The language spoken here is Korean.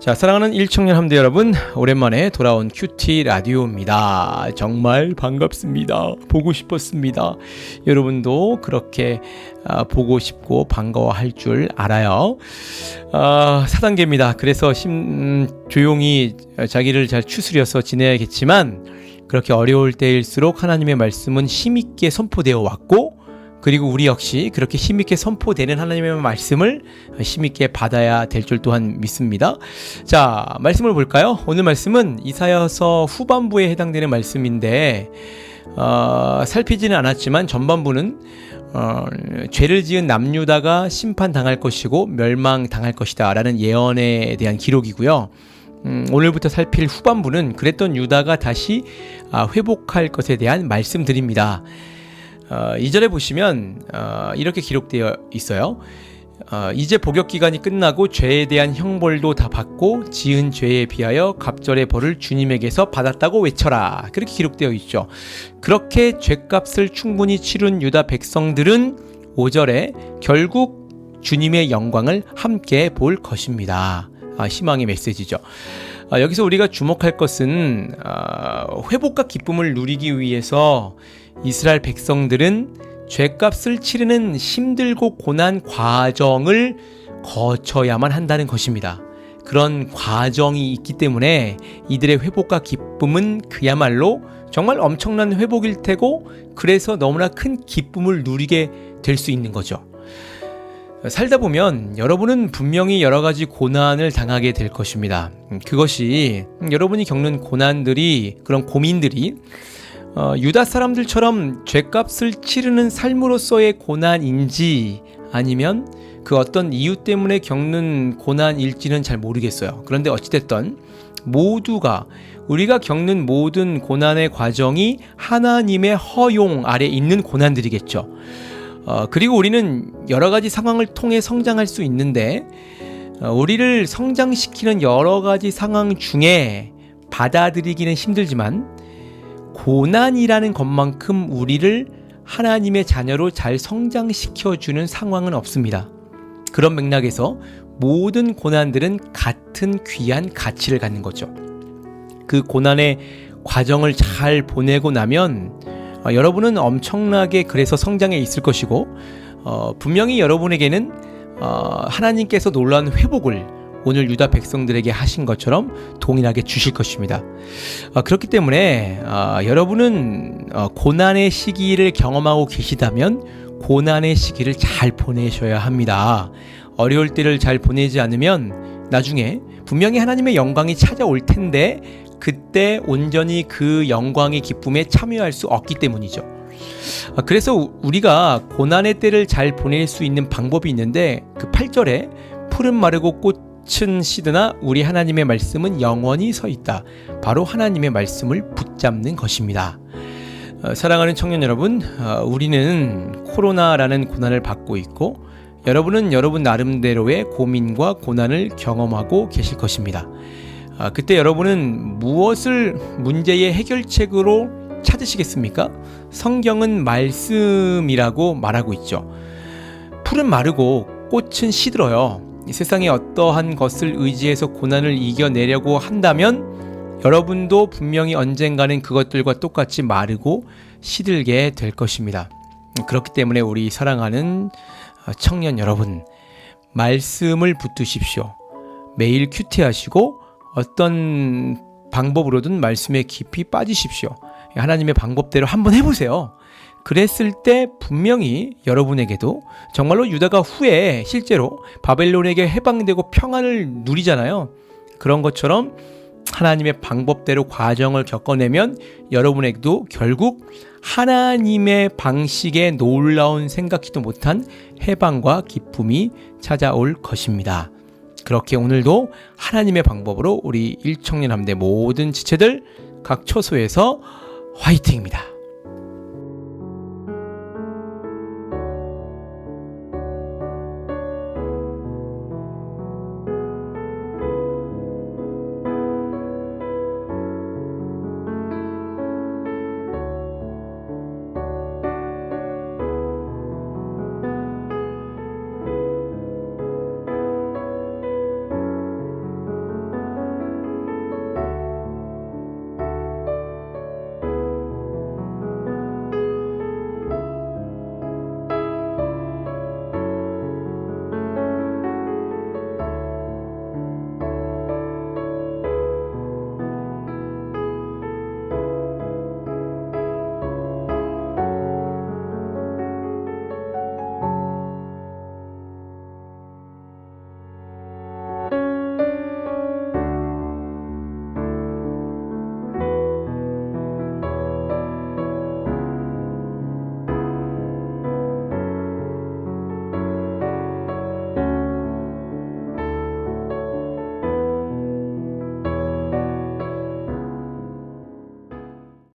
자, 사랑하는 일청년 함대 여러분, 오랜만에 돌아온 큐티 라디오입니다. 정말 반갑습니다. 보고 싶었습니다. 여러분도 그렇게 아, 보고 싶고 반가워할 줄 알아요. 아, 4단계입니다. 그래서 심, 음, 조용히 자기를 잘 추스려서 지내야겠지만, 그렇게 어려울 때일수록 하나님의 말씀은 힘있게 선포되어 왔고, 그리고 우리 역시 그렇게 힘있게 선포되는 하나님의 말씀을 힘있게 받아야 될 줄 또한 믿습니다. 자, 말씀을 볼까요? 오늘 말씀은 이사야서 후반부에 해당되는 말씀인데 어, 살피지는 않았지만 전반부는 어, 죄를 지은 남유다가 심판당할 것이고 멸망당할 것이다 라는 예언에 대한 기록이고요. 음, 오늘부터 살필 후반부는 그랬던 유다가 다시 아, 회복할 것에 대한 말씀드립니다. 어, 2절에 보시면 어, 이렇게 기록되어 있어요. 어, 이제 복역 기간이 끝나고 죄에 대한 형벌도 다 받고 지은 죄에 비하여 갑절의 벌을 주님에게서 받았다고 외쳐라. 그렇게 기록되어 있죠. 그렇게 죄값을 충분히 치른 유다 백성들은 5절에 결국 주님의 영광을 함께 볼 것입니다. 아, 희망의 메시지죠. 아, 여기서 우리가 주목할 것은 아, 회복과 기쁨을 누리기 위해서 이스라엘 백성들은 죄값을 치르는 힘들고 고난 과정을 거쳐야만 한다는 것입니다. 그런 과정이 있기 때문에 이들의 회복과 기쁨은 그야말로 정말 엄청난 회복일 테고 그래서 너무나 큰 기쁨을 누리게 될 수 있는 거죠. 살다 보면 여러분은 분명히 여러 가지 고난을 당하게 될 것입니다. 그것이 여러분이 겪는 고난들이 그런 고민들이 어, 유다 사람들처럼 죄값을 치르는 삶으로서의 고난인지 아니면 그 어떤 이유 때문에 겪는 고난일지는 잘 모르겠어요. 그런데 어찌됐든 모두가 우리가 겪는 모든 고난의 과정이 하나님의 허용 아래 있는 고난들이겠죠. 어, 그리고 우리는 여러 가지 상황을 통해 성장할 수 있는데 어, 우리를 성장시키는 여러 가지 상황 중에 받아들이기는 힘들지만 고난이라는 것만큼 우리를 하나님의 자녀로 잘 성장시켜주는 상황은 없습니다. 그런 맥락에서 모든 고난들은 같은 귀한 가치를 갖는 거죠. 그 고난의 과정을 잘 보내고 나면 어, 여러분은 엄청나게 그래서 성장해 있을 것이고 어, 분명히 여러분에게는 어, 하나님께서 놀라운 회복을 오늘 유다 백성들에게 하신 것처럼 동일하게 주실 것입니다. 어, 그렇기 때문에 어, 여러분은 어, 고난의 시기를 경험하고 계시다면 고난의 시기를 잘 보내셔야 합니다. 어려울 때를 잘 보내지 않으면 나중에 분명히 하나님의 영광이 찾아올 텐데 그때 온전히 그 영광의 기쁨에 참여할 수 없기 때문이죠. 아, 그래서 우리가 고난의 때를 잘 보낼 수 있는 방법이 있는데 그 8절에 푸른 마르고 꽃 은 시드나 우리 하나님의 말씀은 영원히 서 있다. 바로 하나님의 말씀을 붙잡는 것입니다. 어, 사랑하는 청년 여러분, 어, 우리는 코로나라는 고난을 받고 있고 여러분은 여러분 나름대로의 고민과 고난을 경험하고 계실 것입니다. 아, 그때 여러분은 무엇을 문제의 해결책으로 찾으시겠습니까? 성경은 말씀이라고 말하고 있죠. 풀은 마르고 꽃은 시들어요. 이 세상에 어떠한 것을 의지해서 고난을 이겨내려고 한다면 여러분도 분명히 언젠가는 그것들과 똑같이 마르고 시들게 될 것입니다. 그렇기 때문에 우리 사랑하는 청년 여러분, 말씀을 붙드십시오. 매일 큐티하시고 어떤 방법으로든 말씀에 깊이 빠지십시오. 하나님의 방법대로 한번 해보세요. 그랬을 때 분명히 여러분에게도 정말로 유다가 후에 실제로 바벨론에게 해방되고 평안을 누리잖아요. 그런 것처럼 하나님의 방법대로 과정을 겪어내면 여러분에게도 결국 하나님의 방식에 놀라운 생각지도 못한 해방과 기쁨이 찾아올 것입니다. 그렇게 오늘도 하나님의 방법으로 우리 일청년 함대 모든 지체들 각 처소에서 화이팅입니다.